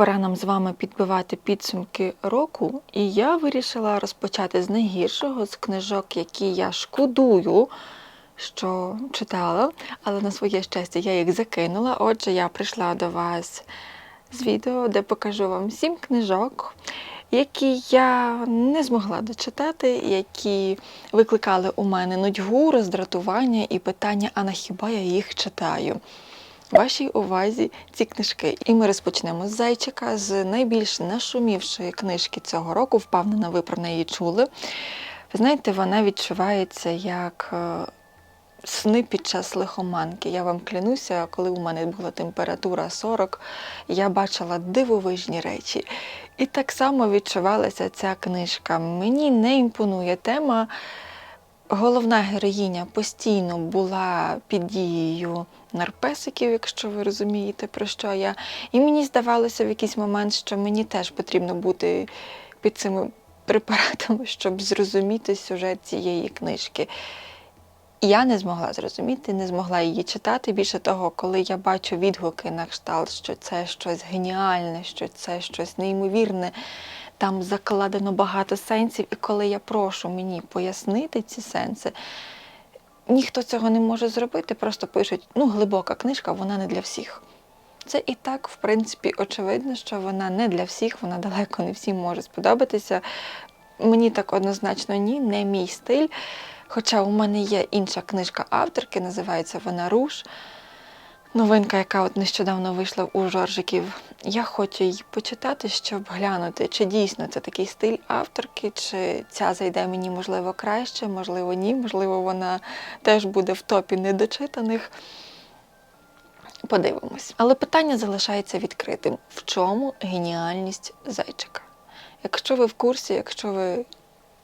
пора нам з вами підбивати підсумки року, і я вирішила розпочати з найгіршого, з книжок, які я шкодую, що читала, але на своє щастя я їх закинула. Отже, я прийшла до вас з відео, де покажу вам сім книжок, які я не змогла дочитати, які викликали у мене нудьгу, роздратування і питання, а на хіба я їх читаю? Вашій увазі ці книжки. І ми розпочнемо з зайчика, з найбільш нашумівшої книжки цього року. Впевнена, ви про неї чули. Ви знаєте, вона відчувається як е, сни під час лихоманки. Я вам клянуся, коли у мене була температура 40, я бачила дивовижні речі. І так само відчувалася ця книжка. Мені не імпонує тема. Головна героїня постійно була під дією нарпесиків, якщо ви розумієте, про що я. І мені здавалося в якийсь момент, що мені теж потрібно бути під цими препаратами, щоб зрозуміти сюжет цієї книжки. Я не змогла зрозуміти, не змогла її читати. Більше того, коли я бачу відгуки на кшталт, що це щось геніальне, що це щось неймовірне, там закладено багато сенсів, і коли я прошу мені пояснити ці сенси, ніхто цього не може зробити, просто пишуть, ну, глибока книжка, вона не для всіх. Це і так, в принципі, очевидно, що вона не для всіх, вона далеко не всім може сподобатися. Мені так однозначно ні, не мій стиль. Хоча у мене є інша книжка авторки, називається вона Руш. Новинка, яка от нещодавно вийшла у Жоржиків. Я хочу її почитати, щоб глянути, чи дійсно це такий стиль авторки, чи ця зайде мені, можливо, краще, можливо, ні, можливо, вона теж буде в топі недочитаних. Подивимось. Але питання залишається відкритим: в чому геніальність зайчика? Якщо ви в курсі, якщо ви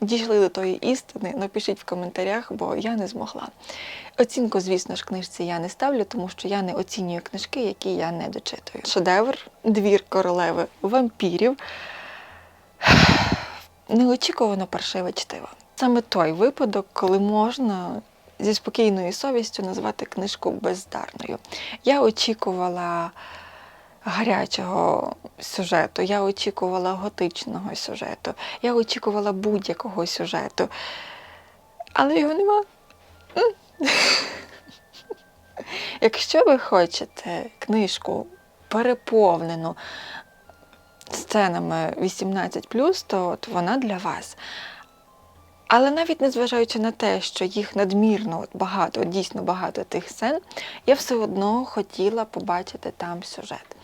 дійшли до тої істини, напишіть в коментарях, бо я не змогла. Оцінку, звісно ж, книжці я не ставлю, тому що я не оцінюю книжки, які я не дочитую. Шедевр, двір королеви вампірів. Неочікувано паршиве чтиво. Саме той випадок, коли можна зі спокійною совістю назвати книжку бездарною. Я очікувала гарячого сюжету, я очікувала готичного сюжету, я очікувала будь-якого сюжету. Але його нема. Якщо ви хочете книжку переповнену сценами 18, то от вона для вас. Але навіть незважаючи на те, що їх надмірно багато, дійсно багато тих сцен, я все одно хотіла побачити там сюжет.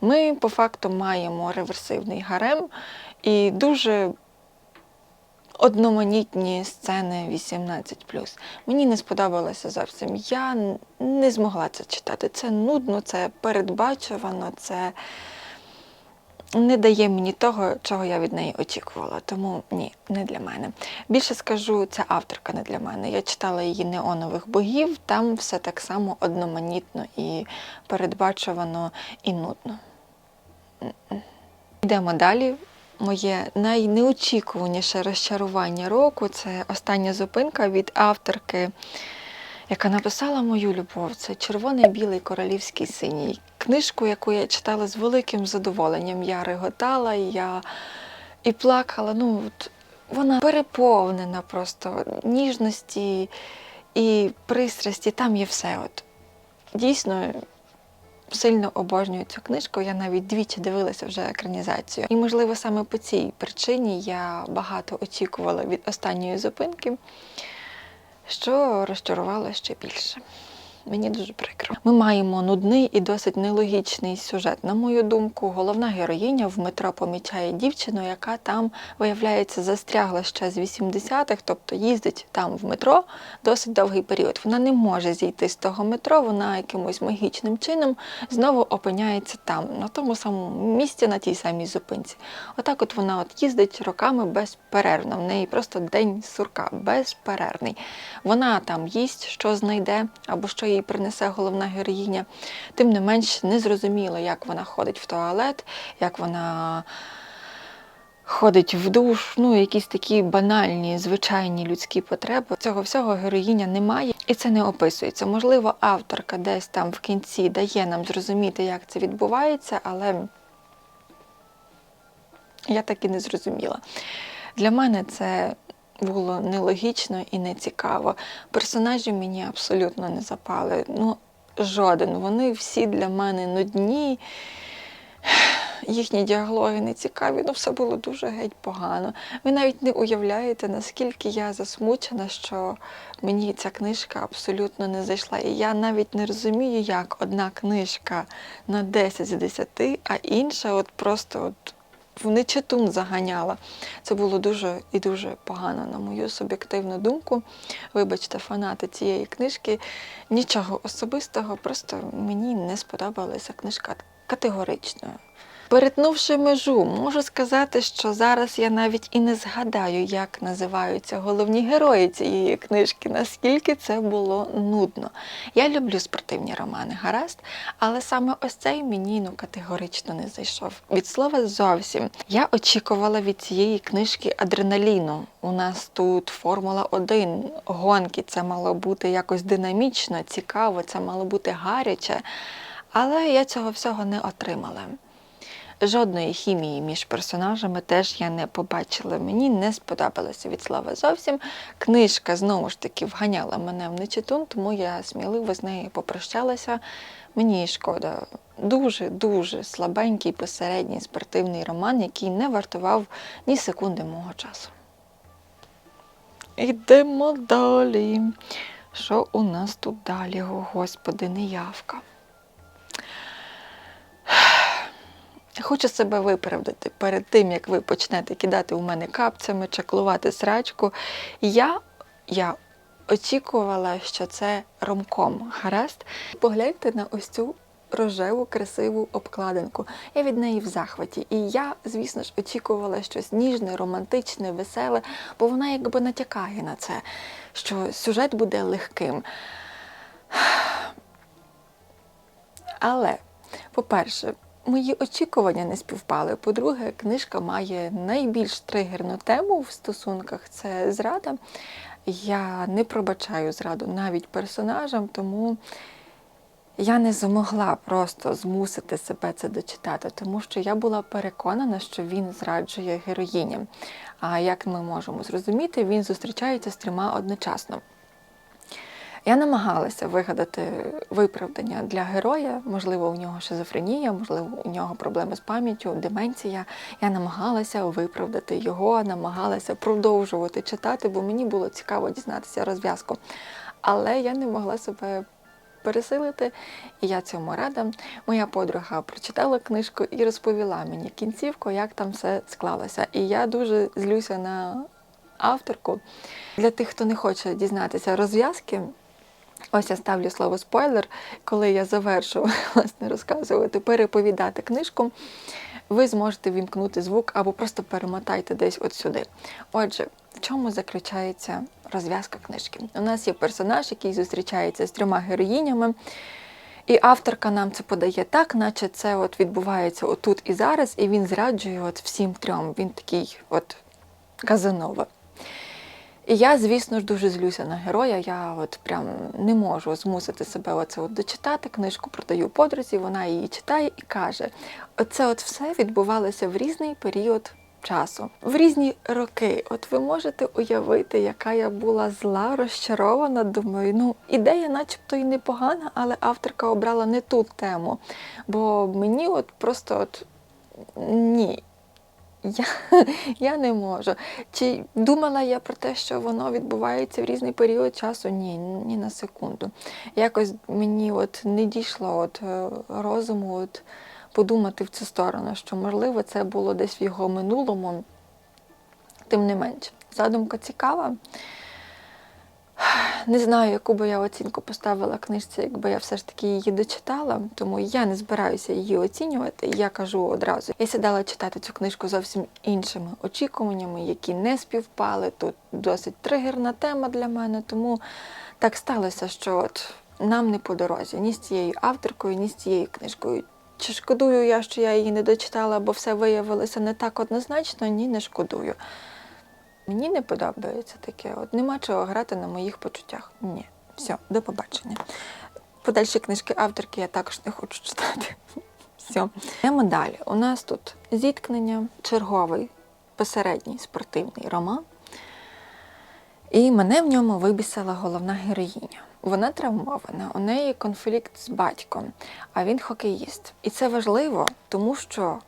Ми по факту маємо реверсивний гарем і дуже одноманітні сцени 18. Мені не сподобалося зовсім. Я не змогла це читати. Це нудно, це передбачувано, це не дає мені того, чого я від неї очікувала. Тому ні, не для мене. Більше скажу, ця авторка не для мене. Я читала її неонових богів, там все так само одноманітно і передбачувано і нудно. Йдемо далі. Моє найнеочікуваніше розчарування року це остання зупинка від авторки, яка написала мою любов. Це Червоний білий королівський синій. Книжку, яку я читала з великим задоволенням. Я реготала, я і плакала. Ну, от, вона переповнена просто ніжності і пристрасті. Там є все. От. Дійсно, сильно обожнюю цю книжку. Я навіть двічі дивилася вже екранізацію. І, можливо, саме по цій причині я багато очікувала від останньої зупинки, що розчарувало ще більше. Мені дуже прикро. Ми маємо нудний і досить нелогічний сюжет. На мою думку, головна героїня в метро помічає дівчину, яка там, виявляється, застрягла ще з 80-х, тобто їздить там в метро досить довгий період. Вона не може зійти з того метро, вона якимось магічним чином знову опиняється там, на тому самому місці, на тій самій зупинці. Отак от вона от їздить роками безперервно. В неї просто день сурка безперервний. Вона там їсть, що знайде, або що їй принесе головна героїня. Тим не менш, не зрозуміло, як вона ходить в туалет, як вона ходить в душ, ну, якісь такі банальні, звичайні людські потреби. Цього всього героїня не має, і це не описується. Можливо, авторка десь там в кінці дає нам зрозуміти, як це відбувається, але Я так і не зрозуміла. Для мене це було нелогічно і нецікаво. Персонажі мені абсолютно не запали. Ну, жоден. Вони всі для мене нудні. Їхні діалоги не цікаві, ну все було дуже геть погано. Ви навіть не уявляєте, наскільки я засмучена, що мені ця книжка абсолютно не зайшла. І я навіть не розумію, як одна книжка на 10 з 10, а інша от просто от в нечитун заганяла. Це було дуже і дуже погано, на мою суб'єктивну думку. Вибачте, фанати цієї книжки. Нічого особистого, просто мені не сподобалася книжка категорично. Перетнувши межу, можу сказати, що зараз я навіть і не згадаю, як називаються головні герої цієї книжки, наскільки це було нудно. Я люблю спортивні романи, гаразд, але саме ось цей мені ну, категорично не зайшов. Від слова зовсім. Я очікувала від цієї книжки адреналіну. У нас тут Формула 1, гонки, це мало бути якось динамічно, цікаво, це мало бути гаряче. Але я цього всього не отримала. Жодної хімії між персонажами теж я не побачила. Мені не сподобалося від слова зовсім. Книжка знову ж таки вганяла мене в нечитун, тому я сміливо з нею попрощалася. Мені шкода. Дуже-дуже слабенький посередній спортивний роман, який не вартував ні секунди мого часу. Йдемо далі. Що у нас тут далі? О, Господи, неявка. Хочу себе виправдати перед тим, як ви почнете кидати у мене капцями, чаклувати срачку. Я, я очікувала, що це ромком. Гаразд. Погляньте на ось цю рожеву, красиву обкладинку. Я від неї в захваті. І я, звісно ж, очікувала щось ніжне, романтичне, веселе, бо вона якби натякає на це, що сюжет буде легким. Але, по-перше, мої очікування не співпали. По-друге, книжка має найбільш тригерну тему в стосунках це зрада. Я не пробачаю зраду навіть персонажам, тому я не змогла просто змусити себе це дочитати, тому що я була переконана, що він зраджує героїням. А як ми можемо зрозуміти, він зустрічається з трьома одночасно. Я намагалася вигадати виправдання для героя. Можливо, у нього шизофренія, можливо, у нього проблеми з пам'яттю, деменція. Я намагалася виправдати його, намагалася продовжувати читати, бо мені було цікаво дізнатися розв'язку. Але я не могла себе пересилити, і я цьому рада. Моя подруга прочитала книжку і розповіла мені кінцівку, як там все склалося. І я дуже злюся на авторку. Для тих, хто не хоче дізнатися розв'язки. Ось я ставлю слово спойлер, коли я завершу власне розказувати, переповідати книжку, ви зможете вімкнути звук або просто перемотайте десь от сюди. Отже, в чому заключається розв'язка книжки? У нас є персонаж, який зустрічається з трьома героїнями, і авторка нам це подає так, наче це от відбувається отут і зараз, і він зраджує от всім трьом. Він такий от Казанова. І я, звісно ж, дуже злюся на героя. Я от прям не можу змусити себе оце от дочитати. Книжку продаю подрузі, вона її читає і каже: оце от все відбувалося в різний період часу, в різні роки. От ви можете уявити, яка я була зла, розчарована. Думаю, ну ідея, начебто, і непогана, але авторка обрала не ту тему. Бо мені от просто от ні. Я, я не можу. Чи думала я про те, що воно відбувається в різний період часу? Ні, ні на секунду. Якось мені от не дійшло от е, розуму от подумати в цю сторону, що можливо це було десь в його минулому. Тим не менш, задумка цікава. Не знаю, яку би я оцінку поставила книжці, якби я все ж таки її дочитала, тому я не збираюся її оцінювати. Я кажу одразу. Я сідала читати цю книжку зовсім іншими очікуваннями, які не співпали. Тут досить тригерна тема для мене, тому так сталося, що от нам не по дорозі ні з цією авторкою, ні з цією книжкою. Чи шкодую я, що я її не дочитала, бо все виявилося не так однозначно? Ні, не шкодую. Мені не подобається таке. От нема чого грати на моїх почуттях. Ні. Все, до побачення. Подальші книжки авторки я також не хочу читати. Все. Йдемо далі. У нас тут зіткнення, черговий посередній спортивний роман. І мене в ньому вибісила головна героїня. Вона травмована, у неї конфлікт з батьком, а він хокеїст. І це важливо, тому що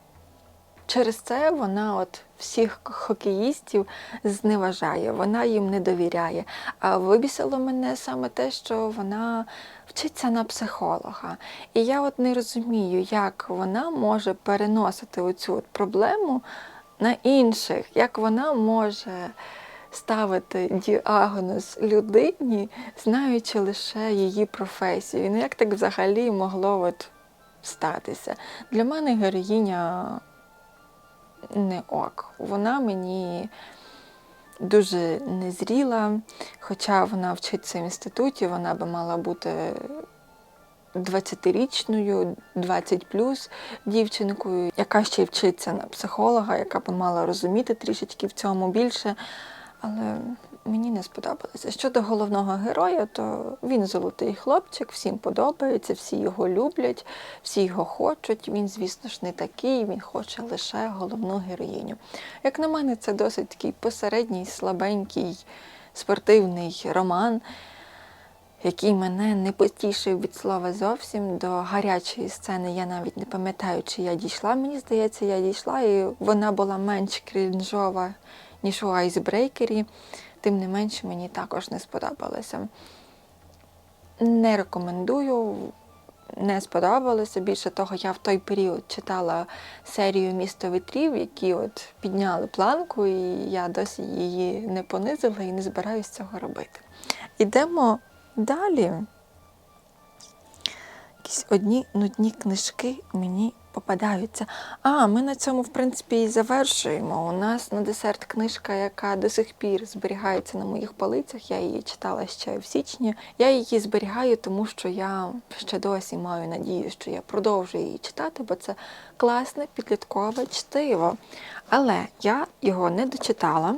через це вона от всіх хокеїстів зневажає, вона їм не довіряє. А вибісило мене саме те, що вона вчиться на психолога. І я от не розумію, як вона може переносити оцю от проблему на інших, як вона може ставити діагноз людині, знаючи лише її професію. Ну як так взагалі могло от статися? Для мене героїня не ок. Вона мені дуже незріла, хоча вона вчиться в інституті, вона би мала бути 20-річною, 20 плюс дівчинкою, яка ще й вчиться на психолога, яка би мала розуміти трішечки в цьому більше. Але мені не сподобалося. Щодо головного героя, то він золотий хлопчик, всім подобається, всі його люблять, всі його хочуть. Він, звісно ж, не такий, він хоче лише головну героїню. Як на мене, це досить такий посередній, слабенький спортивний роман, який мене не потішив від слова зовсім. До гарячої сцени я навіть не пам'ятаю, чи я дійшла. Мені здається, я дійшла, і вона була менш крінжова, ніж у айсбрейкері. Тим не менше, мені також не сподобалося. Не рекомендую, не сподобалося. Більше того, я в той період читала серію Місто вітрів, які от підняли планку, і я досі її не понизила і не збираюсь цього робити. Ідемо далі. Якісь одні нудні книжки мені попадаються. А, ми на цьому, в принципі, і завершуємо. У нас на десерт книжка, яка до сих пір зберігається на моїх полицях. Я її читала ще в січні. Я її зберігаю, тому що я ще досі маю надію, що я продовжу її читати, бо це класне підліткове чтиво. Але я його не дочитала.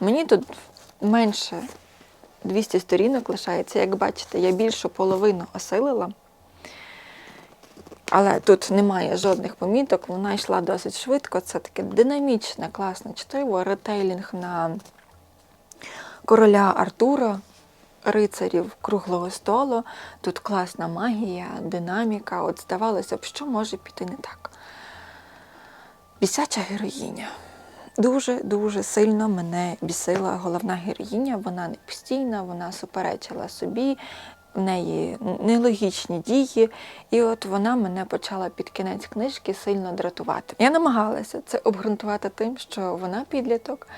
Мені тут менше 200 сторінок лишається. Як бачите, я більшу половину осилила. Але тут немає жодних поміток, вона йшла досить швидко. Це таке динамічне, класне чтиво, ретейлінг на короля Артура, рицарів круглого столу. Тут класна магія, динаміка. От здавалося б, що може піти не так. Бісяча героїня. Дуже-дуже сильно мене бісила головна героїня. Вона не постійна, вона суперечила собі, в неї нелогічні дії. І от вона мене почала під кінець книжки сильно дратувати. Я намагалася це обґрунтувати тим, що вона підліток,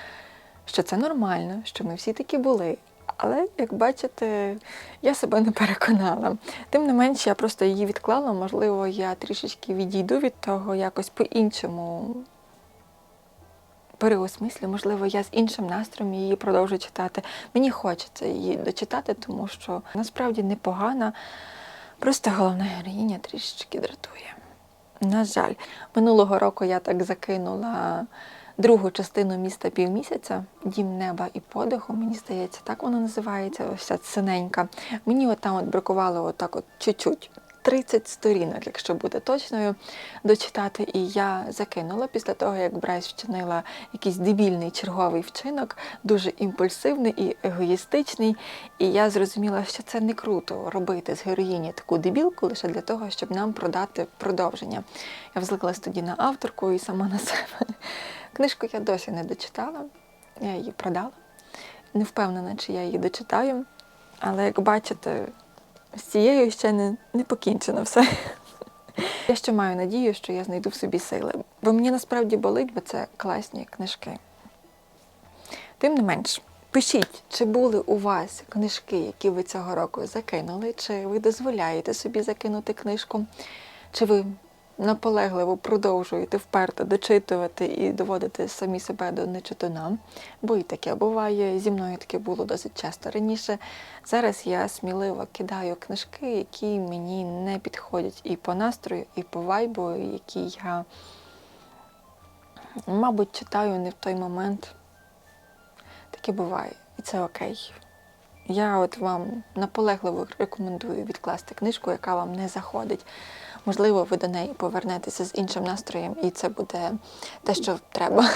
що це нормально, що ми всі такі були. Але, як бачите, я себе не переконала. Тим не менш, я просто її відклала. Можливо, я трішечки відійду від того, якось по-іншому переосмислю, можливо, я з іншим настроєм її продовжу читати. Мені хочеться її дочитати, тому що насправді непогана. Просто головна героїня трішечки дратує. На жаль, минулого року я так закинула другу частину міста півмісяця, дім неба і подиху. Мені здається, так вона називається, ось ця синенька. Мені от там от бракувало отак от чуть-чуть. 30 сторінок, якщо бути точною, дочитати. І я закинула після того, як Брайс вчинила якийсь дебільний черговий вчинок, дуже імпульсивний і егоїстичний. І я зрозуміла, що це не круто робити з героїні таку дебілку лише для того, щоб нам продати продовження. Я взликлась тоді на авторку і сама на себе. Книжку я досі не дочитала, я її продала. Не впевнена, чи я її дочитаю. Але як бачите, з цією ще не, не покінчено все. Я ще маю надію, що я знайду в собі сили. Бо мені насправді болить, бо це класні книжки. Тим не менш, пишіть, чи були у вас книжки, які ви цього року закинули, чи ви дозволяєте собі закинути книжку, чи ви наполегливо продовжуєте вперто дочитувати і доводити самі себе до нечитана, бо і таке буває. Зі мною таке було досить часто раніше. Зараз я сміливо кидаю книжки, які мені не підходять і по настрою, і по вайбу, які я, мабуть, читаю не в той момент. Таке буває, і це окей. Я от вам наполегливо рекомендую відкласти книжку, яка вам не заходить. Можливо, ви до неї повернетеся з іншим настроєм, і це буде те, що треба.